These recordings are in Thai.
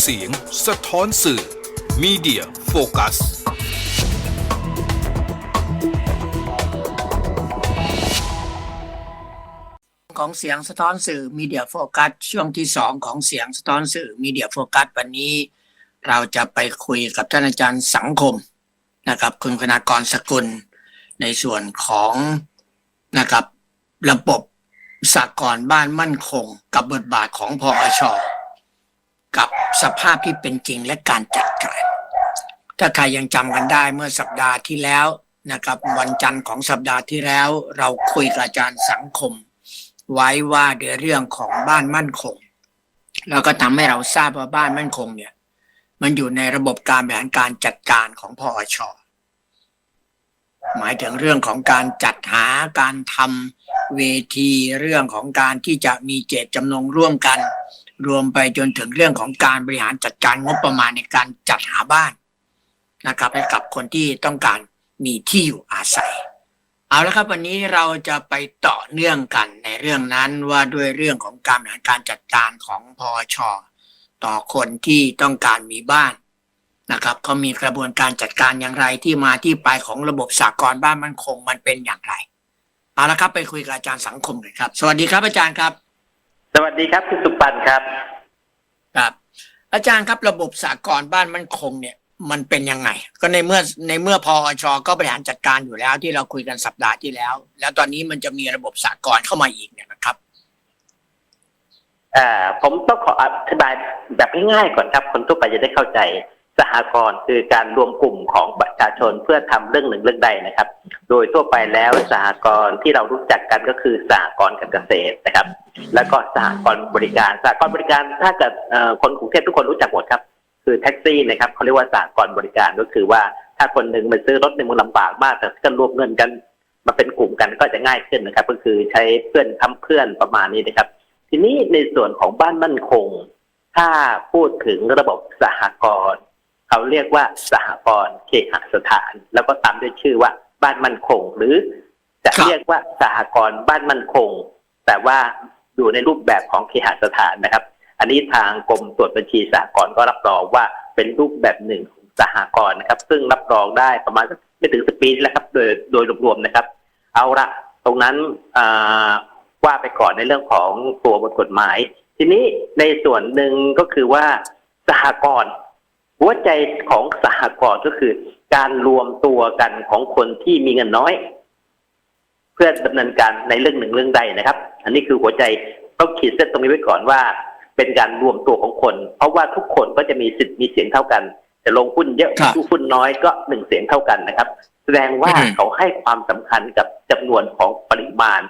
เสียงสะท้อนสื่อ Media Focus ของเสียงสะท้อนสื่อมีเดียโฟกัสช่วงที่สองของเสียงสะท้อนสื่อมีเดียโฟกัสวันนี้ เราจะไปคุยกับท่านอาจารย์สังคมนะครับคุณคณากรสกุลในส่วนของนะครับระบบ สากลบ้านมั่นคง กับบทบาทของพอชอกับสภาพที่เป็นจริงและการจัดการถ้าใครยังจำกันได้เมื่อสัปดาห์ที่แล้วนะครับ วันจันทร์ของสัปดาห์ที่แล้ว เราคุยกับอาจารย์สังคม ไว้ว่าในเรื่องของบ้านมั่นคง แล้วก็ทำให้เราทราบว่าบ้านมั่นคงเนี่ย มันอยู่ในระบบการบริหารการจัดการของพอชหมายถึงเรื่องของการจัดหาการทำ เวทีเรื่องของการที่จะมีเจตจำนงร่วมกัน รวมไปจนถึงเรื่องของการบริหารจัดการงบประมาณในการจัดหาบ้านนะครับให้กับคนที่ต้องการมีที่อยู่อาศัย เอาละครับวันนี้เราจะไปต่อเนื่องกันในเรื่องนั้นว่าด้วยเรื่องของการบริหารการจัดการของพอชต่อคนที่ต้องการมีบ้านนะครับเขามีกระบวนการจัดการอย่างไรที่มาที่ไปของระบบสากลบ้านมั่นคงมันเป็นอย่างไร เอาละครับไปคุยกับอาจารย์สังคมเลยครับ สวัสดีครับอาจารย์ครับ สวัสดีครับคุณสุปันครับครับ อาจารย์ครับระบบสากลบ้านมั่นคงเนี่ย มันเป็นยังไง ก็ในเมื่อในเมื่อพอชก็บริหารจัดการอยู่แล้ว ที่เราคุยกันสัปดาห์ที่แล้ว แล้วตอนนี้มันจะมีระบบสากลเข้ามาอีกเนี่ยนะครับอ่าผมต้องขออธิบายแบบง่ายๆก่อนครับ คนทั่วไปจะได้เข้าใจ สหกรณ์คือการรวมกลุ่มของประชาชนเพื่อทำเรื่องหนึ่งเรื่องใดนะครับ โดยทั่วไปแล้วสหกรณ์ที่เรารู้จักกันก็คือสหกรณ์การเกษตรนะครับ แล้วก็สหกรณ์บริการสหกรณ์บริการถ้าเกิดคนกรุงเทพทุกคนรู้จักหมดครับคือแท็กซี่นะครับเขาเรียกว่าสหกรณ์บริการก็คือว่าถ้าคนหนึ่งมันซื้อรถในเมืองลำบากมากแต่กันรวมเงินกันมาเป็นกลุ่มกันก็จะง่ายขึ้นนะครับ ก็คือใช้เพื่อนทำเพื่อนประมาณนี้นะครับ ทีนี้ในส่วนของบ้านมั่นคง ถ้าพูดถึงระบบสหกรณ์ เขาเรียกว่าสหกรณ์เคหสถาน แล้วก็ตามด้วยชื่อว่าบ้านมั่นคง หรือจะเรียกว่าสหกรณ์บ้านมั่นคง แต่ว่าอยู่ในรูปแบบของเคหสถานนะครับ อันนี้ทางกรมตรวจบัญชีสหกรณ์ก็รับรองว่าเป็นรูปแบบหนึ่งของสหกรณ์นะครับ ซึ่งรับรองได้ประมาณไม่ถึงสิบปีนี่แหละครับ โดยโดยรวมๆนะครับ เอาละตรงนั้นว่าไปก่อนในเรื่องของตัวบทกฎหมาย ทีนี้ในส่วนหนึ่งก็คือว่าสหกรณ์ หัวใจของสหกรณ์ก็คือ การรวมตัวกันของคนที่มีเงินน้อย เพื่อดำเนินการในเรื่องหนึ่งเรื่องใดนะครับ อันนี้คือหัวใจต้องขีดเส้นตรงนี้ไว้ก่อนว่า เป็นการรวมตัวของคน เพราะว่าทุกคนก็จะมีสิทธิ์มีเสียงเท่ากันจะลงหุ้นเยอะครับลงหุ้นน้อยก็หนึ่งเสียงเท่ากันนะครับ แสดงว่าอืมเขาให้ความสำคัญกับจำนวนของปริมาณ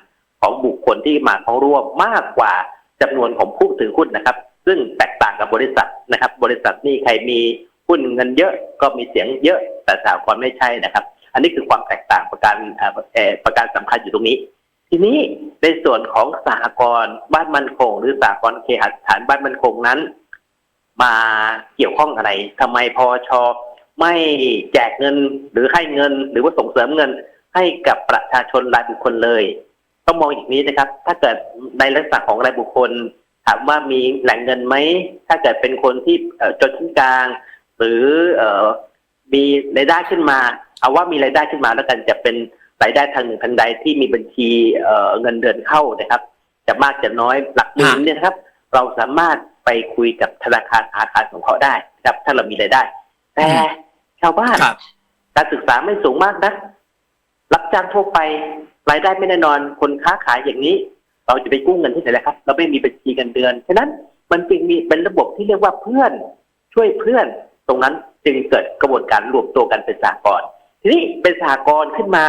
ของบุคคลที่มาเข้าร่วมมากกว่าจำนวนของผู้ถือหุ้นนะครับ ซึ่งแตกต่างกับบริษัทนะครับ บริษัทนี่ใครมีหุ้นเงินเยอะก็มีเสียงเยอะแต่สหกรณ์ไม่ใช่นะครับ อันนี้คือความแตกต่างประการเอ่อประการสำคัญอยู่ตรงนี้ ทีนี้ในส่วนของสหกรณ์บ้านมั่นคง หรือสหกรณ์เคหสถานบ้านมั่นคงนั้น มาเกี่ยวข้องอะไรทำไมพอชไม่แจกเงินหรือให้เงิน หรือว่าส่งเสริมเงินให้กับประชาชนรายบุคคลเลย ต้องมองอย่างนี้นะครับ ถ้าเกิดในลักษณะของรายบุคคล ถามว่ามีแหล่งเงินไหม ถ้าเกิดเป็นคนที่เอ่อจนชั้นกลาง หรือเอ่อมีรายได้ขึ้นมา เอาว่ามีรายได้ขึ้นมาแล้วกันจะเป็นรายได้ทางหนึ่งทางใดที่มีบัญชีเอ่อเงินเดือนเข้านะครับ จะมากจะน้อยหลักหมื่นเนี่ยนะครับ เราสามารถไปคุยกับธนาคารอาคารของเขาได้นะครับ ถ้าเรามีรายได้ แต่ชาวบ้านครับการศึกษาไม่สูงมากนะรับจ้างทั่วไป รายได้ไม่แน่นอน คนค้าขายอย่างนี้ เราจะไปกู้เงินที่ไหนล่ะครับ เราไม่มีบัญชีกันเดือน ฉะนั้นมันจึงมีเป็นระบบที่เรียกว่าเพื่อนช่วยเพื่อน ตรงนั้นจึงเกิดกระบวนการรวมตัวกันเป็นสากลทีนี้เป็นสากลขึ้นมา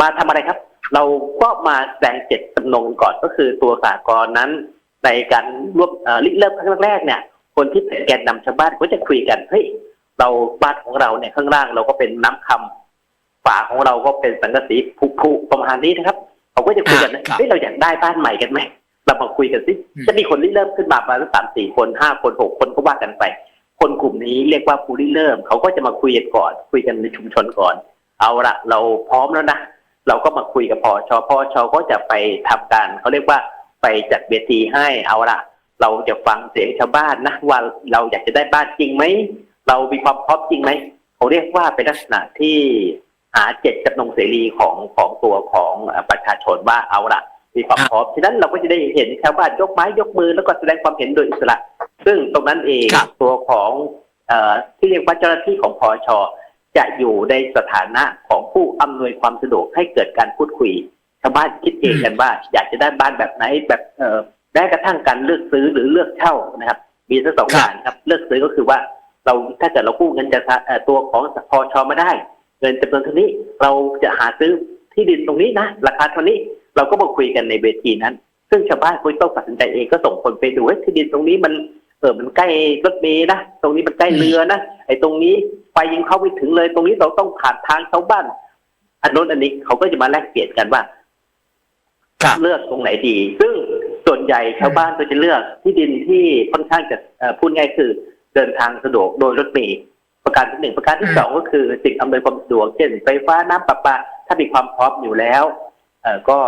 มาทำอะไรครับ เราก็มาแสดงเจตจำนงก่อนก็คือตัวสากลนั้น ในการรวบเอ่อริเริ่มครั้งแรกเนี่ยคนที่เป็นแกนนำชาวบ้านก็จะคุยกันเฮ้ยเราบ้านของเราเนี่ยข้างล่างเราก็เป็นน้ำคำฝาของเราก็เป็นสังกะสีผุๆประมาณนี้นะครับ ก็จะคุยกันนะครับเฮ้ยเราอยากได้บ้านใหม่กันไหมเรามาคุยกันสิอืมจะมีคนริเริ่มขึ้นมาประมาณสามสี่คนห้าคนหกคนก็ว่ากันไป คนกลุ่มนี้เรียกว่าผู้ริเริ่ม เขาก็จะมาคุยกันก่อน คุยกันในชุมชนก่อน เอาละเราพร้อมแล้วนะเราก็มาคุยกับพอชอพอชอก็จะไปทำการเขาเรียกว่าไปจัดเวทีให้เอาละเราจะฟังเสียงชาวบ้านนะว่าเราอยากจะได้บ้านจริงไหมเรามีความพร้อมจริงไหมเขาเรียกว่าเป็นลักษณะที่ หาเจ็ดจำนงเสรีของของตัวของเอ่อประชาชนว่าเอาละมีความพร้อมฉะนั้นเราก็จะได้เห็นชาวบ้านยกไม้ยกมือแล้วก็แสดงความเห็นโดยอิสระ ซึ่งตรงนั้นเองครับตัวของเอ่อที่เรียกว่าเจ้าหน้าที่ของพอชจะอยู่ในสถานะของผู้อำนวยความสะดวกให้เกิดการพูดคุยชาวบ้านคิดเองกันว่า อยากจะได้บ้านแบบไหนแบบเอ่อแม้กระทั่งการเลือกซื้อหรือเลือกเช่านะครับ มีทั้งสองครับอย่างครับ เลือกซื้อก็คือว่าเราถ้าเกิดเรากู้เงินจากทางเอ่อตัวของพอชมาได้ เงินจำนวนเท่านี้เราจะหาซื้อที่ดินตรงนี้นะราคาเท่านี้เราก็มาคุยกันในเวทีนั้น ซึ่งชาวบ้านคุยต้องตัดสินใจเองก็ส่งคนไปดูว่าที่ดินตรงนี้มันเออมันใกล้รถเมล์นะตรงนี้มันใกล้เรือนะไอ้ตรงนี้ไฟยังเข้าไม่ถึงเลย ตรงนี้เราต้องผ่านทางชาวบ้านอันโน้นอันนี้เขาก็จะมาแลกเปลี่ยนกันว่าครับเลือกตรงไหนดี ซึ่งส่วนใหญ่ชาวบ้านก็จะเลือกที่ดินที่ค่อนข้างจะเอ่อพูดง่ายคือเดินทางสะดวกโดยรถเมล์ ประการที่หนึ่งประการที่อืมสองก็คือสิ่งอำนวยความสะดวกเช่นไฟฟ้าน้ำประปา ถ้ามีความพร้อมอยู่แล้วเอ่อก็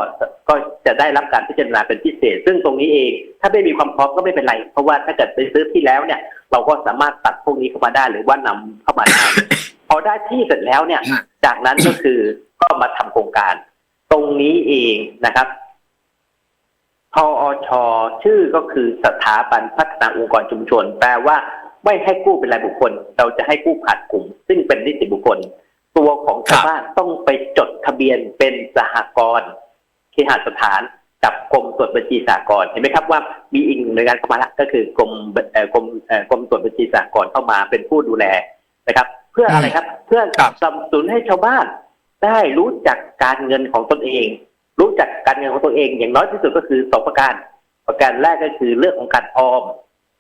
ก็จะได้รับการพิจารณาเป็นพิเศษ ซึ่งตรงนี้เองถ้าไม่มีความพร้อมก็ไม่เป็นไร เพราะว่าถ้าเกิดไปซื้อที่แล้วเนี่ย เราก็สามารถตัดพวกนี้เข้ามาได้หรือว่านำเข้ามาได้พอได้ที่เสร็จแล้วเนี่ยฮะจากนั้นก็คือก็มาทำโครงการ ตรงนี้เองนะครับพออชชื่อก็คือสถาบันพัฒนาองค์กรชุมชน แปลว่า ไม่ให้กู้เป็นรายบุคคล เราจะให้กู้ผ่านกลุ่ม ซึ่งเป็นนิติบุคคล ตัวของชาวบ้านต้องไปจดทะเบียนเป็นสหกรณ์เคหสถานกับกรมตรวจบัญชีสากลเห็นไหมครับว่ามีอีกหนึ่งหน่วยงานเข้ามาละก็คือกรมเอ่อกรมเอ่อกรมตรวจบัญชีสากลเข้ามาเป็นผู้ดูแลนะครับ เพื่ออะไรครับ เพื่อครับสนับสนุนให้ชาวบ้าน ได้รู้จักการเงินของตนเอง รู้จักการเงินของตัวเอง อย่างน้อยที่สุดก็คือสองประการ ประการแรกก็คือเรื่องของการออม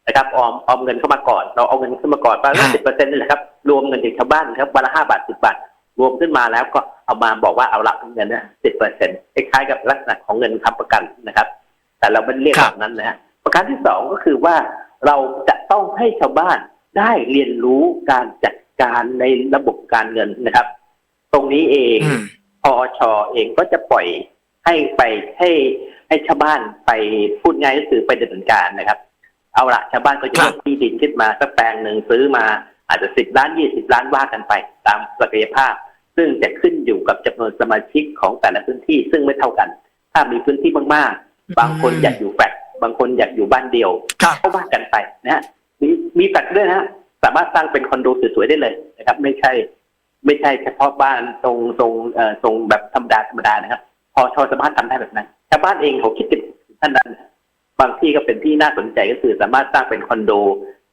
นะครับออมออมเงินเข้ามาก่อน เราเอาเงินเข้ามาก่อนประมาณอ่าสิบเปอร์เซ็นต์นี่แหละครับรวมเงินจากชาวบ้านครับวันละห้าบาทสิบบาท รวมขึ้นมาแล้วก็เอามาบอกว่าเอาละเงินนะสิบเปอร์เซ็นต์คล้ายๆกับลักษณะของเงินค้ำประกันนะครับ แต่เราไม่ได้เรียกครัแบบบนั้นนะฮะประการที่สองก็คือว่าเราจะต้องให้ชาวบ้านได้เรียนรู้การจัดการในระบบการเงินนะครับ ตรงนี้เองอืมพอชเองก็จะปล่อยให้ไปให้ให้ชาวบ้านไปพูดง่ายก็คือไปดำเนินการนะครับ เอาละชาวบ้านก็จะครัยบกที่ดินขึ้นมาสักแปลงหนึ่งซื้อมาอาจจะสิบล้านยี่สิบล้านว่ากันไป ตามศักยภาพ ซึ่งจะขึ้นอยู่กับจำนวนสมาชิกของแต่ละพื้นที่ซึ่งไม่เท่ากัน ถ้ามีพื้นที่มากๆ บางคนอยากอยู่แฟลตบางคนอยากอยู่บ้านเดียวครับก็ว่ากันไปนะฮะมีมีแฟลตด้วยนะฮะสามารถสร้างเป็นคอนโดสวยๆได้เลยนะครับ ไม่ใช่ ไม่ใช่เฉพาะบ้านตรงตรงเอ่อตรงแบบธรรมดาธรรมดานะครับ พอชอสามารถทำได้แบบนั้นชาวบ้านเองเขาคิดกันถึงท่านนั้น บางที่ก็เป็นที่น่าสนใจก็คือสามารถสร้างเป็นคอนโด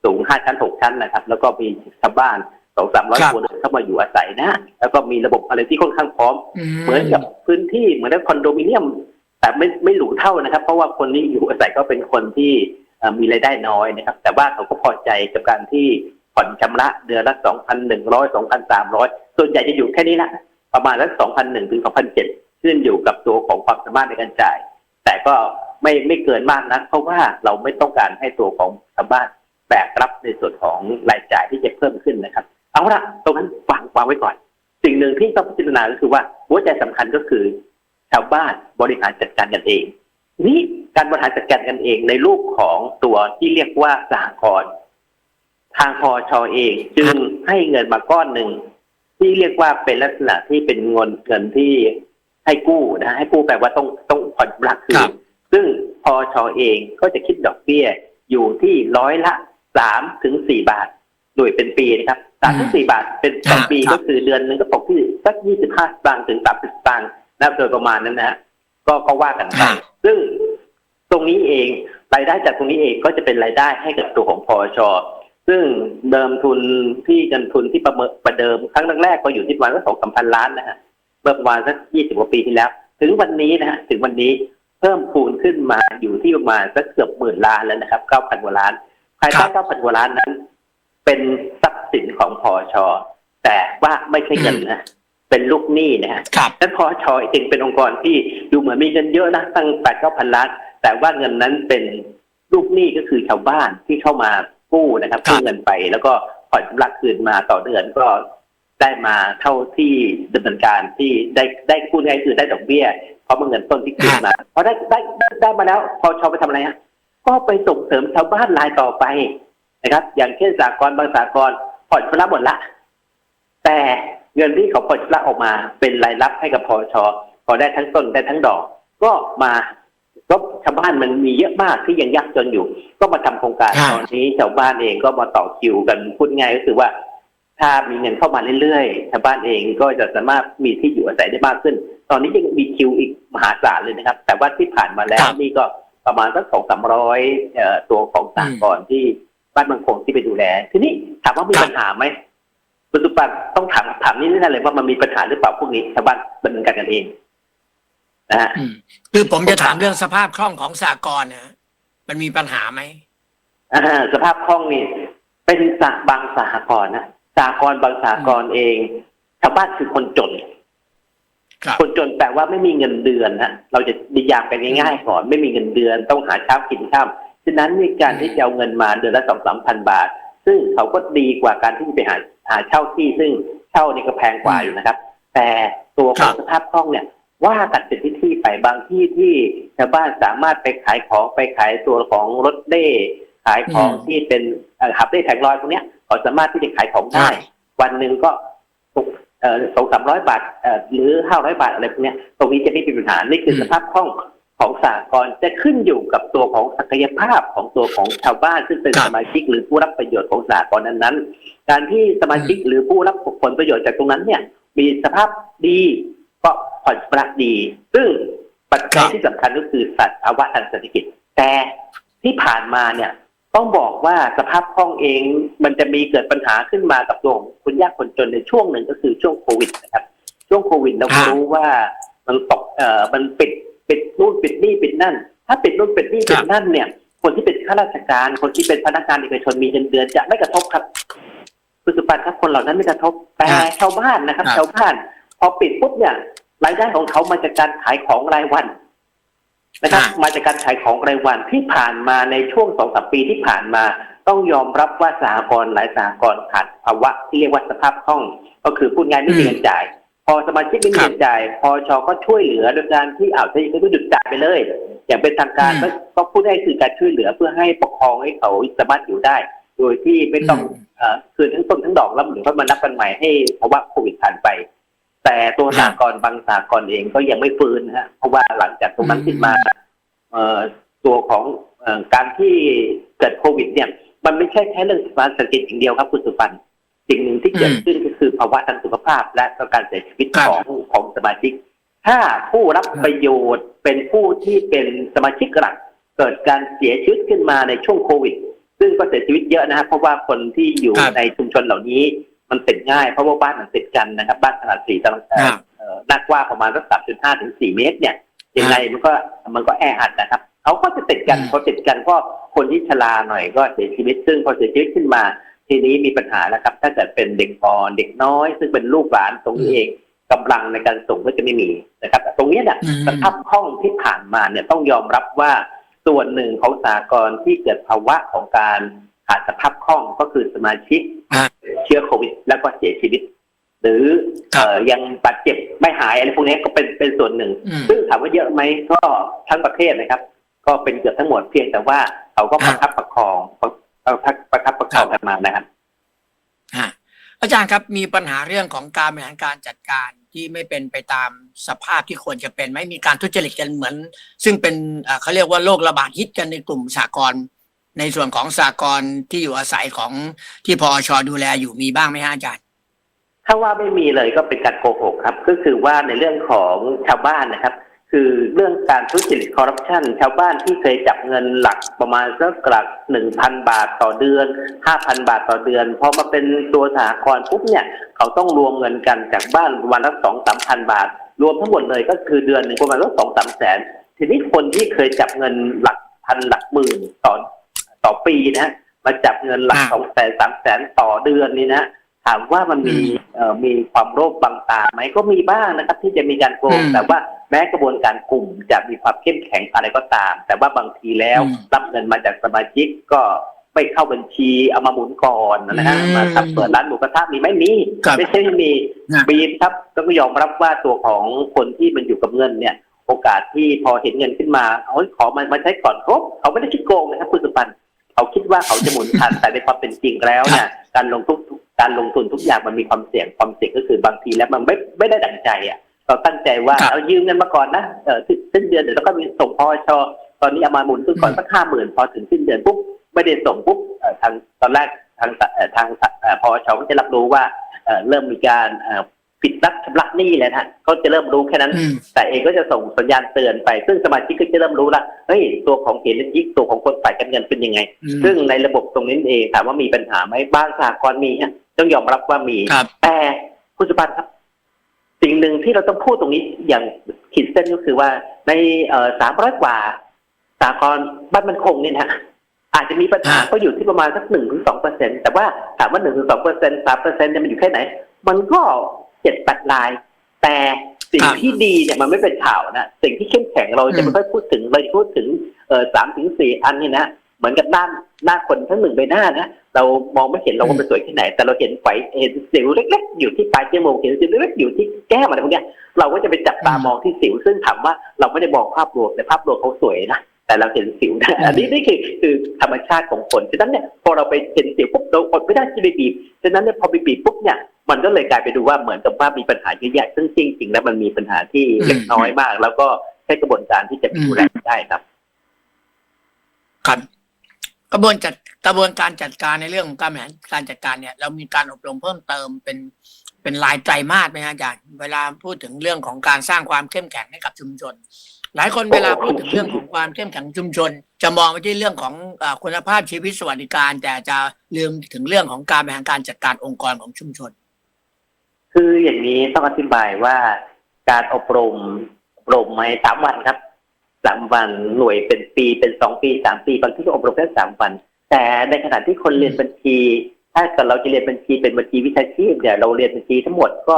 สูงห้าชั้นหกชั้นนะครับ แล้วก็มีชาวบ้านสองสามร้อยครับคนเข้ามาอยู่อาศัยนะ แล้วก็มีระบบอะไรที่ค่อนข้างพร้อม เหมือนกับพื้นที่เหมือนกับคอนโดมิเนียม แต่ไม่ไม่หรูเท่านะครับ เพราะว่าคนที่อยู่อาศัยก็เป็นคนที่เอ่อมีรายได้น้อยนะครับ แต่ว่าเขาก็พอใจกับการที่ผ่อนชำระเดือนละสองพันหนึ่งร้อยสองพันสามร้อยส่วนใหญ่จะอยู่แค่นี้ละประมาณสักสองพันหนึ่งถึงสองพันเจ็ดขึ้นอยู่กับตัวของความสามารถในการจ่าย แต่ก็ ไม่ไม่เกินมากนะเพราะว่าเราไม่ต้องการให้ตัวของชาวบ้านแบกรับในส่วนของรายจ่ายที่จะเพิ่มขึ้นนะครับ เอาละตรงนั้นวางวางไว้ก่อน สิ่งหนึ่งที่ต้องพิจารณาก็คือว่าหัวใจสำคัญก็คือ ชาวบ้านบริหารจัดการกันเอง นี่การบริหารจัดการกันเองในรูปของตัวที่เรียกว่าสหกรณ์ทางพอชอเองจึงให้เงินมาก้อนหนึ่งที่เรียกว่าเป็นลักษณะที่เป็นเงินเงินที่ให้กู้นะให้กู้แปลว่าต้องต้องผ่อนชำระคืน ซึ่งพอชอเองก็จะคิดดอกเบี้ยอยู่ที่ร้อยละสามถึงสี่บาทโดยเป็นปีนะครับสามถึงสี่บาทเป็นต่อปีครับก็คือเดือนหนึงก็ตกที่สักยี่สิบห้าสตางค์ถึงสามสิบสตางค์นะโดยประมาณนั้นนะฮะก็ก็ว่ากันไปฮะซึ่งตรงนี้เองรายได้จากตรงนี้เองก็จะเป็นรายได้ให้กับตัวของพอชซึ่งเดิมทุนที่เงินทุนที่ประเมินประเดิมครั้งแรกๆก็อยู่ที่ประมาณสักสองสามพันล้านนะฮะเมื่อประมาณสักยี่สิบกว่าปีที่แล้ว ถึงวันนี้นะฮะถึงวันนี้ เพิ่มพูนขึ้นมาอยู่ที่ประมาณสักเกือบหมื่นล้านแล้วนะครับเก้าพันกว่าล้านภายครัใต้บเก้าพันกว่าล้านนั้น เป็นทรัพย์สินของพอชแต่ว่าไม่ใช่เงินนะเป็นลูกหนี้นะฮะครับนั้นพอชเองเป็นองค์กรที่ดูเหมือนมีเงินเยอะนะตั้งแปดเก้าพันล้าน แต่ว่าเงินนั้นเป็นลูกหนี้ก็คือชาวบ้านที่เข้ามากู้นะครับครับกู้เงินไปแล้วก็ผ่อนชำระคืนมาต่อเดือนก็ ได้มาเท่าที่ดำเนินการที่ได้ได้กู้ง่ายคือได้ดอกเบี้ยเพราะมันเงินต้นที่คืนมาพอได้ได้ได้ได้มาแล้วพอชอไปทำอะไรฮะก็ไปส่งเสริมชาวบ้านรายต่อไปนะครับ อย่างเช่นสากลบางสากลผ่อนชำระหมดละ แต่เงินที่เขาผ่อนชำระออกมาเป็นรายรับให้กับพอชอพอได้ทั้งต้นได้ทั้งดอก ก็มาก็ชาวบ้านมันมีเยอะมากที่ยังยากจนอยู่ ก็มาทำโครงการครับตอนนี้ชาวบ้านเองก็มาต่อคิวกันพูดง่ายก็คือว่า ถ้ามีเงินเข้ามาเรื่อยๆชาวบ้านเองก็จะสามารถมีที่อยู่อาศัยได้มากขึ้น ตอนนี้ยังมีคิวอีกมหาศาลเลยนะครับ แต่ว่าที่ผ่านมาแล้วครับนี่ก็ประมาณสักสองสามร้อยตัวของสากลที่บ้านบางคงที่ไปดูแล ทีนี้ถามว่ามีครับปัญหาไหมปัจจุบันต้องถามถามนี่แน่เลยว่ามันมีปัญหาหรือเปล่าพวกนี้ชาวบ้านดำเนินการกันเองนะฮะอืมคือผมจะถามเรื่องสภาพคล่องของสากลนะมันมีปัญหาไหมอ่าสภาพคล่องนี่เป็นสาบางสหกรณ์นะ สหกรณ์บางสหกรณ์เองชาวบ้านคือคนจนครับคนจนแปลว่าไม่มีเงินเดือนฮะ เราจะนิยามกันง่ายๆก่อน ไม่มีเงินเดือน ต้องหาเช้ากินข้ามฉะนั้นในการที่จะเอาเงินมาเดือนละสองสามพันบาท ซึ่งเขาก็ดีกว่าการที่จะไปหาหาเช่าที่ ซึ่งเช่านี่ก็แพงกว่าอยู่นะครับ แต่ตัวของสภาพคล่องเนี่ย ว่ากันเป็นที่ที่ไปบางที่ที่ชาวบ้านสามารถไปขายของไปขายตัวของรถเด้ขายของอืมที่เป็นเอ่อหับเด้แผงลอยพวกเนี้ย เขาสามารถที่จะขายของได้ใช่วันหนึ่งก็ตกเอ่อสองสามร้อยบาทเอ่อหรือห้าร้อยบาทอะไรพวกเนี้ยตรงนี้จะไม่มีปัญหานี่คืออืมสภาพคล่องของสากลจะขึ้นอยู่กับตัวของศักยภาพของตัวของชาวบ้านซึ่งเป็นครับสมาชิกหรือผู้รับประโยชน์ของสากลนั้นๆ การที่สมาชิกหรือผู้รับผลประโยชน์จากตรงนั้นเนี่ย มีสภาพดีก็ผ่อนชำระดี ซึ่งปัจจัยที่สำคัญก็คือสัตว์ภาวะทางเศรษฐกิจ แต่ที่ผ่านมาเนี่ย ต้องบอกว่าสภาพคล่องเองมันจะมีเกิดปัญหาขึ้นมากับตัวของคนยากคนจนในช่วงหนึ่งก็คือช่วงโควิดนะครับ ช่วงโควิดเราก็ฮะรู้ว่ามันตกเอ่อมันปิดปิดนู่นปิดนี่ปิดนั่น ถ้าปิดนู่นปิดนี่ครัปิบดนั่นเนี่ย คนที่เป็นข้าราชการ คนที่เป็นพนักงานเอกชนมีเงินเดือนจะไม่กระทบครับคุณสุปันครับคนเหล่านั้นไม่กระทบแต่ฮะชาวบ้านนะครับครับชาวบ้าน พอปิดปุ๊บเนี่ยรายได้ของเขามาจากการขายของรายวัน นะครับฮะมาจากการขายของรายวันที่ผ่านมาในช่วงสองสามปีที่ผ่านมา ต้องยอมรับว่าสหกรณ์หลายสหกรณ์ขาดภาวะที่เรียกว่าสภาพคล่อง ก็คือพูดง่ายไม่มีเงินจ่าย พอสมาชิกไม่มีเงินจ่ายพอชก็ช่วยเหลือโดยการที่อ่าวถ้าก็หยุดจ่ายไปเลย อย่างเป็นทางการอืมก็ก็พูดได้คือการช่วยเหลือเพื่อให้ปกครองให้เขาสามารถอยู่ได้ โดยที่ไม่ต้องอืมเอ่อคืนทั้งต้นทั้งดอกแล้วหรือว่ามานับกันใหม่ให้ภาวะโควิดผ่านไป แต่ตัวคสรับหกรณ์บางสหกรณ์เองก็ยังไม่ฟื้นนะฮะเพราะว่าหลังจากตรงนั้นอืมขึ้นมาเอ่อตัวของเอ่อการที่เกิดโควิด เนี่ย มันไม่ใช่แค่เรื่องสารเศรษฐกิจอย่างเดียวครับคุณสุปันสิ่งหนึ่งที่เกิดขึ้นก็คือภาวะทางสุขภาพ และก็การเสียชีวิตครับของของสมาชิก ถ้าผู้รับประโยชน์เป็นผู้ที่เป็นสมาชิกหลักเกิดการเสียชีวิตขึ้นมาในช่วงโควิด ซึ่งก็เสียชีวิตเยอะนะครับเพราะว่าคนที่อยู่ครับในชุมชนเหล่านี้ มันติดง่าย เพราะว่าบ้านมันติดกันนะครับ บ้านขนาดสี่ตารางเอ่อครับเอ่อหน้ากว้างประมาณสักสามจุดห้าถึงสี่เมตร เนี่ยยังไงมันก็มันก็แออัดนะครับเขาก็จะติดกันอืมพอติดกันก็คนที่ชราหน่อยก็เสียชีวิตซึ่งพอเสียชีวิตขึ้นมา ทีนี้มีปัญหาแล้วครับ ถ้าเกิดเป็นเด็กอ่อนเด็กน้อย ซึ่งเป็นลูกหลานตรงนี้เองกำลังในการส่งก็จะไม่มีนะครับตรงนี้เนี่ยอืมสภาพคล่องที่ผ่านมาเนี่ยต้องยอมรับว่าส่วนหนึ่งของสากลที่เกิดภาวะของการขาดสภาพคล่องก็คือสมาชิกฮะ เชื้อโควิด แล้วก็เสียชีวิต หรือครับเอ่อยังบาดเจ็บไม่หายอะไรพวกนี้ก็เป็นเป็นส่วนหนึ่งอืมซึ่งถามว่าเยอะไหมก็ทั้งประเทศนะครับ ก็เป็นเกือบทั้งหมดเพียงแต่ว่าเขาก็ประคับประคองประประประคับประคองกันมานะครับฮะอาจารย์ครับมีปัญหาเรื่องของการบริหารการจัดการที่ไม่เป็นไปตามสภาพที่ควรจะเป็นไหม่มีการทุจริตกันเหมือน ซึ่งเป็นเอ่อเขาเรียกว่าโรคระบาดฮิตกันในกลุ่มสากล ในส่วนของสากลที่อยู่อาศัยของที่พอชดูแลอยู่มีบ้างไหมฮะอาจารย์ ถ้าว่าไม่มีเลยก็เป็นการโกหกครับ ก็คือว่าในเรื่องของชาวบ้านนะครับ คือเรื่องการทุจริตคอร์รัปชันชาวบ้านที่เคยจับเงินหลักประมาณสักหลักหนึ่งพันบาทต่อเดือนห้าพันบาทต่อเดือนพอมาเป็นตัวสหกรณ์ปุ๊บเนี่ย เขาต้องรวมเงินกันจากบ้านวันละสองสามพันบาท รวมทั้งหมดเลยก็คือเดือนหนึ่งประมาณสักสองสามแสนทีนี้คนที่เคยจับเงินหลักพันหลักหมื่นต่อ ต่อปีนะฮะมาจับเงินหลักอ่าสองแสนสามแสนต่อเดือนนี่นะถามว่ามันมีอืมเอ่อมีความโลภบังตาไหมก็มีบ้างนะครับ ที่จะมีการโกงอืมแต่ว่าแม้กระบวนการกลุ่มจะมีความเข้มแข็งอะไรก็ตาม แต่ว่าบางทีแล้วอืมรับเงินมาจากสมาชิกก็ไปเข้าบัญชีเอามาหมุนก่อนนะฮะอืมมาทำเปิดร้านหมูกระทะมีไหมมีครับไม่ใช่ไม่มีนะบีมครับต้องยอมรับว่าตัวของคนที่มันอยู่กับเงินเนี่ย โอกาสที่พอเห็นเงินขึ้นมาเอาขอมันมาใช้ก่อนครบเขาไม่ได้คิดโกงนะครับคุณสุปัน เขาคิดว่าเขาจะหมุนทันแต่ในความเป็นจริงแล้วเนี่ยการลงทุนการลงทุนทุกอย่างมันมีความเสี่ยงความเสี่ยงก็คือบางทีแล้วมันไม่ไม่ได้ดั่งใจอะเราตั้งใจว่าครับเอายืมเงินมาก่อนนะเออสิ้นเดือนเดี๋ยวเราก็มีส่งพอชตอนนี้เอามาหมุนขึ้นก่อนสักห้าหมื่นพอถึงสิ้นเดือนปุ๊บไม่ได้ส่งปุ๊บเอ่อทางตอนแรกทางเอ่อทางเอ่อพอชก็จะรับรู้ว่าเอ่อเริ่มมีการเอ่อ ผิดนัดชำระหนี้แล้วนะก็จะเริ่มรู้แค่นั้นอืมแต่เองก็จะส่งสัญญาณเตือนไป ซึ่งสมาชิกก็จะเริ่มรู้ละเฮ้ยตัวของเฮเลนยิกตัวของคนฝ่ายการเงินเป็นยังไงอืมซึ่งในระบบตรงนี้เองถามว่ามีปัญหาไหมบ้างสหกรณ์มีฮะต้องยอมรับว่ามีครับแต่คุณสุพันธ์ครับ สิ่งหนึ่งที่เราต้องพูดตรงนี้อย่างขีดเส้นก็คือว่าในเอ่อสามร้อยกว่าสหกรณ์บ้านมันคงเนี่ยนะอาจจะมีปัญหาอ่าก็อยู่ที่ประมาณสักหนึ่งถึงสองเปอร์เซ็นแต่ว่าถามว่าหนึ่งถึงสองเปอร์เซ็นสามเปอร์เซ็นเนี่ยมันอยู่แค่ไหน มันก็ เจ็ดแปดลาย แต่สิ่งครับที่ดีเนี่ยมันไม่เป็นข่าวนะสิ่งที่เข้มแข็งเราจะอืมไม่ค่อยพูดถึงเราจะพูดถึงเอ่อสามถึงสี่อันนี่นะเหมือนกับด้านหน้าคนทั้งหนึ่งใบหน้านะเรามองไม่เห็นเราว่ามันสวยที่ไหน แต่เราเห็นไฟเห็นสิวเล็ก ๆ อยู่ที่ปลายจมูกเห็นสิวเล็กๆอยู่ที่แก้มอะไรพวกเนี้ยเราก็จะไปจับตามองที่สิว ซึ่งถามว่าเราไม่ได้มองภาพรวมแต่ภาพรวมเขาสวยนะแต่เราเห็นสิวนะอันนี้นี่คือคือธรรมชาติของคนฉะนั้นเนี่ยพอเราไปเห็นสิวปุ๊บเราอดไม่ได้ที่ไปบีบฉะนั้นเนี่ยพอไปบีบปุ๊บเนี่ยมันก็เลยกลายไปดูว่าเหมือนกับว่ามีปัญหาเยอะแยะซึ่งจริงๆแล้วมันมีปัญหาที่เล็กน้อยมาก แล้วก็ใช้กระบวนการที่จะดูแลได้ครับครับกระบวนจัดกระบวนการจัดการในเรื่องของการบริหารการจัดการเนี่ย เรามีการอบรมเพิ่มเติมเป็นเป็นรายไตรมาสไหมฮะอาจารย์ เวลาพูดถึงเรื่องของการสร้างความเข้มแข็งให้กับชุมชน หลายคนเวลาพูดถึงเรื่องของความเข้มแข็งชุมชน จะมองไปที่เรื่องของเอ่อคุณภาพชีวิตสวัสดิการ แต่จะลืมถึงเรื่องของการบริหารการจัดการองค์กรของชุมชน คืออย่างนี้ต้องอธิบายว่าการอบรมอบรมไหมสามวันครับสามวันหน่วยเป็นปีเป็นสองปีสามปีบางที่ก็อบรมแค่สามวัน แต่ในขณะที่คนเรียนบัญชี ถ้าเกิดเราจะเรียนบัญชีเป็นบัญชีวิชาชีพเนี่ยเราเรียนบัญชีทั้งหมดก็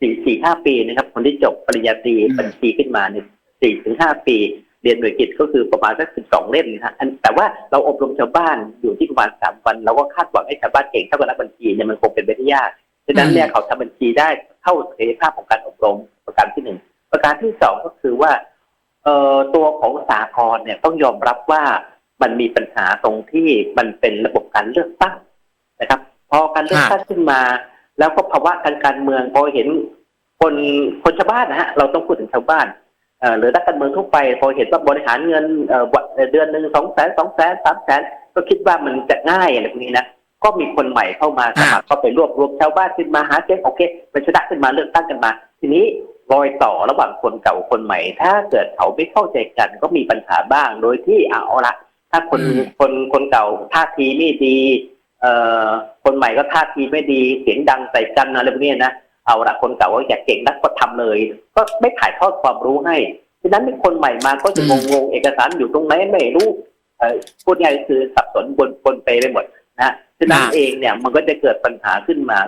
สี่สี่ห้าปีนะครับ คนที่จบปริญญาตรีบัญชีขึ้นมาเนี่ยสี่ถึงห้าปี เรียนหน่วยกิจก็คือประมาณสักสิบสองเล่มนะฮะอันแต่ว่าเราอบรมชาวบ้านอยู่ที่ประมาณสามวัน เราก็คาดหวังให้ชาวบ้านเก่งเท่ากับนักบัญชีเนี่ยมันคงเป็นไปได้ยาก ฉะนั้นเนี่ยเขาทำบัญชีได้เท่าศักยภาพของการอบรมประการที่หนึ่งประการที่สองก็คือว่าเอ่อตัวของสากลเนี่ยต้องยอมรับว่ามันมีปัญหาตรงที่มันเป็นระบบการเลือกตั้งนะครับ พอการเลือกตั้งขึ้นมา แล้วก็ภาวะทางการเมืองพอเห็นคนคนชาวบ้านนะฮะเราต้องพูดถึงชาวบ้านเออหรือนักการเมืองทั่วไป พอเห็นว่าบริหารเงินเอ่อวันเดือนหนึ่งสองแสนสองแสนสามแสนก็คิดว่ามันจะง่ายอะไรพวกนี้นะ ก็มีคนใหม่เข้ามาสมัครก็ไปรวบรวมชาวบ้านขึ้นมาหาเสียงโอเคเป็นชนะขึ้นมาเลือกตั้งกันมา ทีนี้รอยต่อระหว่างคนเก่าคนใหม่ ถ้าเกิดเขาไม่เข้าใจกันก็มีปัญหาบ้างโดยที่เอาละถ้าคนอืมคนคนเก่าท่าทีไม่ดีเอ่อคนใหม่ก็ท่าทีไม่ดีเสียงดังใส่กันอะไรพวกนี้นะเอาละคนเก่าก็อยากเก่งนักก็ทำเลย ก็ไม่ถ่ายทอดความรู้ให้ฉะนั้นคนใหม่มาก็จะงงงๆเอกสารอยู่ตรงไหนไม่รู้เอ่อพูดง่ายๆคือสับสนบนบนเปไปหมด นะฉะนั้นอ่าเองเนี่ยมันก็จะเกิดปัญหาขึ้นมา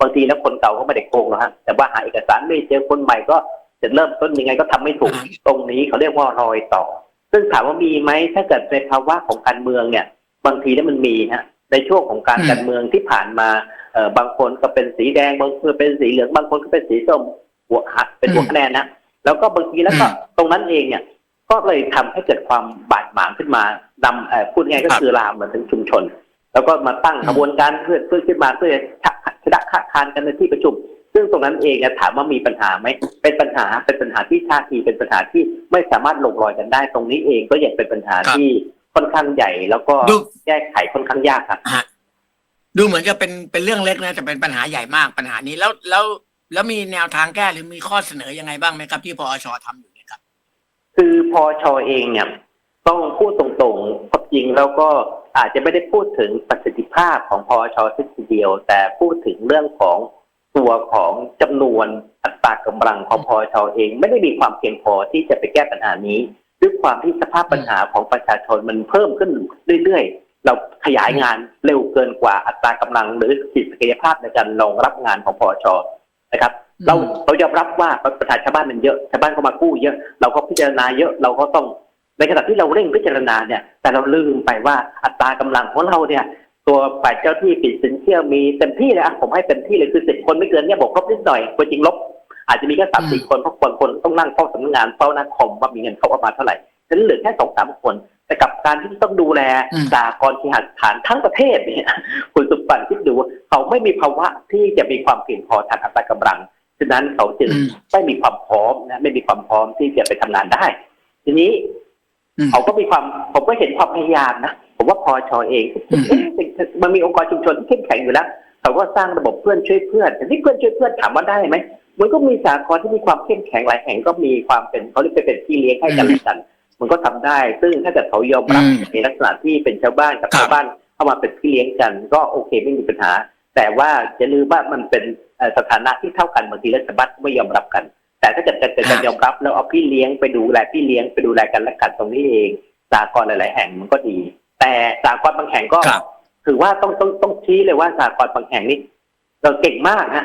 บางทีแล้วคนเก่าก็ไม่ได้โกงหรอกฮะแต่ว่าหาเอกสารไม่เจอคนใหม่ก็จะเริ่มต้นยังไงก็ทำไม่ถูกอ่าตรงนี้เขาเรียกว่ารอยต่อ ซึ่งถามว่ามีไหมถ้าเกิดในภาวะของการเมืองเนี่ย บางทีแล้วมันมีฮะในช่วงของการอืมการเมืองที่ผ่านมาเอ่อบางคนก็เป็นสีแดงบางคนเป็นสีเหลืองบางคนก็เป็นสีส้มหัวหักเป็นหัวคะแนนนะแล้วก็บางทีแล้วก็ตรงนั้นเองเนี่ย ก็เลยทำให้เกิดความบาดหมางขึ้นมานำเอ่อพูดง่ายๆก็คือลามมาถึงชุมชน แล้วก็มาตั้งอืมกระบวนการเพื่อเพื่อขึ้นมาเพื่อชะชนะค้าคานกันในที่ประชุม ซึ่งตรงนั้นเองเนี่ยถามว่ามีปัญหาไหมเป็นปัญหาเป็นปัญหาที่ท่าทีเป็นปัญหาที่ไม่สามารถลงรอยกันได้ ตรงนี้เองก็ยังเป็นปัญหาครับที่ค่อนข้างใหญ่ แล้วก็ดูแก้ไขค่อนข้างยากครับฮะดูเหมือนจะเป็นเป็นเรื่องเล็กนะแต่เป็นปัญหาใหญ่มากปัญหานี้แล้วแล้วแล้วมีแนวทางแก้หรือมีข้อเสนอยังไงบ้างไหมครับ ที่พอชทำอยู่เนี่ยครับ คือพอชอเองเนี่ยต้องพูดตรงๆความจริงแล้วก็ อาจจะไม่ได้พูดถึงประสิทธิภาพของพอชอทีเดียว แต่พูดถึงเรื่องของตัวของจำนวนอัตรากำลังของพอชอเอง ไม่ได้มีความเพียงพอที่จะไปแก้ปัญหานี้ด้วยความที่สภาพปัญหาของประชาชนมันเพิ่มขึ้นเรื่อยๆ เราขยายงานเร็วเกินกว่าอัตรากำลังหรือขีดศักยภาพในการรองรับงานของพอชนะครับเราอืมเรายอมรับว่าประชาชาวบ้านมันเยอะชาวบ้านก็มากู้เยอะ เราก็พิจารณาเยอะเราก็ต้อง ในขณะที่เราเร่งพิจารณาเนี่ย แต่เราลืมไปว่าอัตรากำลังของเราเนี่ย ตัวฝ่ายเจ้าที่ปิดสินเชื่อมีเต็มที่เลยอะผมให้เต็มที่เลยคือสิบคนไม่เกินเนี่ยบวกลบนิดหน่อยตัวจริงลบ อาจจะมีแค่สามสี่คนเพราะคนคนต้องนั่งเฝ้าสำนักงานเฝ้าหน้าคอมว่ามีเงินเข้าประมาณเท่าไหร่ฉะนั้นเหลือแค่สองสามคนแต่กับการที่ต้องดูแลอืมสากรณ์เคหสถานทั้งประเทศเนี่ยคุณสุปันคิดดูว่าเขาไม่มีภาวะที่จะมีความเพียงพอทางอัตรากำลังฉะนั้นเขาจึงอืมไม่มีความพร้อมนะไม่มีความพร้อมที่จะไปทำงานได้ ทีนี้อืม เขาก็มีความผมก็เห็นความพยายามนะผมว่าพอชอเองอืมเอ๊ะมันมีองค์กรชุมชนที่เข้มแข็งอยู่แล้วเขาก็สร้างระบบเพื่อนช่วยเพื่อนแต่ที่เพื่อนช่วยเพื่อนถามว่าได้ไหมมันก็มีสากลที่มีความเข้มแข็งหลายแห่งก็มีความเป็นเขาเรียกไปเป็นพี่เลี้ยงให้กันและกัน มันก็ทำได้ ซึ่งถ้าเกิดเขายอมรับอืมในลักษณะที่เป็นชาวบ้านกับครับชาวบ้านเข้ามาเป็นพี่เลี้ยงกัน ก็โอเคไม่มีปัญหา แต่ว่าจะลืมว่ามันเป็นเอ่อสถานะที่เท่ากันบางทีรัฐบาลไม่ยอมรับกันแต่ ถ้าเกิดจะจะยอมรับแล้วเอาพี่เลี้ยงไปดูแลพี่เลี้ยงไปดูแลกันและกันตรงนี้เองสากลหลาย ๆ แห่งมันก็ดี แต่สากลบางแห่งก็ครับถือว่าต้องต้องต้องชี้เลยว่าสากลบางแห่งนี่เราเก่งมากนะ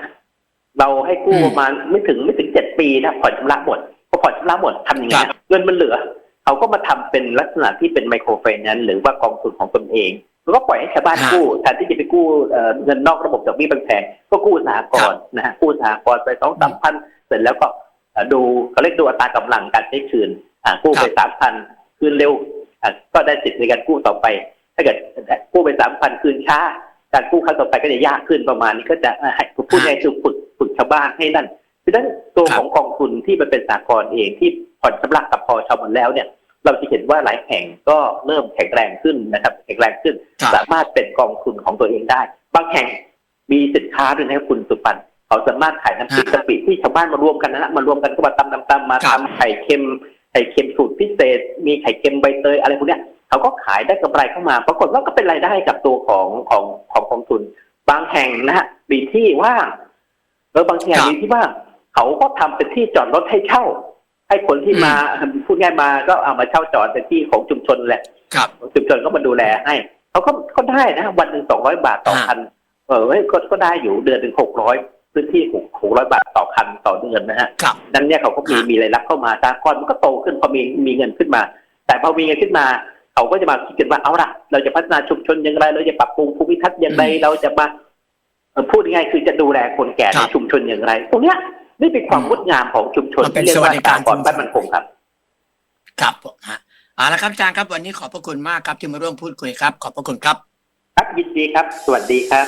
เราให้กู้อืมประมาณไม่ถึงไม่ถึงเจ็ดปีนะผ่อนชำระหมดพอผ่อนชำระหมดทำยังไงครับเงินมันเหลือเขาก็มาทำเป็นลักษณะที่เป็นไมโครไฟแนนซ์หรือว่ากองทุนของตนเองแล้วก็ปล่อยให้ชาวบ้านฮะกู้แทนที่จะไปกู้เอ่อเงินนอกระบบดอกเบี้ยแพงๆก็กู้สหกรณ์นะฮะกู้สหกรณ์ไปสองสามพันเสร็จแล้วก็เอ่อ ดูเขาเรียกดูอัตรากำลังการใช้คืนอ่ากู้ไปสามพันคืนเร็วอะก็ได้สิทธิ์ในการกู้ต่อไป ถ้าเกิดกู้ไปสามพันคืนช้า การกู้ครั้งต่อไปก็จะยากขึ้นประมาณนี้ก็จะเอ่อให้พูดง่ายๆคือฝึกฝึกชาวบ้านให้นั่นดังนั้นตัวครับของกองทุนที่มันเป็นสากลเองที่ผ่อนชำระกับพอชาวมันแล้วเนี่ย เราจะเห็นว่าหลายแห่งก็เริ่มแข็งแรงขึ้นนะครับ แข็งแรงขึ้นครับสามารถเป็นกองทุนของตัวเองได้ บางแห่งมีสินค้าด้วยนะครับคุณสุปัน เขาสามารถขายน้ำพริกฮะกะปิที่ชาวบ้านมารวมกันนะฮะมารวมกันก็มาตำตำตำมาครับทำไข่เค็มไข่เค็มสูตรพิเศษ มีไข่เค็มใบเตยอะไรพวกเนี้ยเขาก็ขายได้กำไรเข้ามา ปรากฏว่าก็เป็นรายได้กับตัวของของของกองทุน บางแห่งนะฮะมีที่ว่างเออบางแห่งครับมีที่ว่างเขาก็ทำเป็นที่จอดรถให้เช่า ให้คนที่มาพูดง่ายมาก็เอามาเช่าจอดในที่ของชุมชนแหละครับชุมชนก็มาดูแลให้เขาก็ก็ได้นะวันหนึ่งสองร้อยบาทต่อฮะคันเออเฮ้ยก็ก็ได้อยู่เดือนหนึ่งหกร้อย พื้นที่หกหกร้อยบาทต่อคันต่อเดือนนะฮะครับ นั้นเนี่ยเขาก็มีฮะมีรายรับเข้ามาสากลมันก็โตขึ้นพอมีมีเงินขึ้นมา แต่พอมีเงินขึ้นมา เขาก็จะมาคิดกันว่าเอาละเราจะพัฒนาชุมชนอย่างไร เราจะปรับปรุงภูมิทัศน์อย่างไรอืมเราจะมาเอ่อพูดง่ายๆคือจะดูแลคนแก่คในรับชุมชนอย่างไร ตรงเนี้ยนี่เป็นความอืมงดงามของชุมชนมันเป็นที่เรียกว่าสวัสดิการสากลบ้านมันคงครับ ครับผมฮะเอาละครับอาจารย์ครับวันนี้ขอบพระคุณมากครับที่มาร่วมพูดคุยครับ ขอบพระคุณครับ ครับยินดีครับ สวัสดีครับ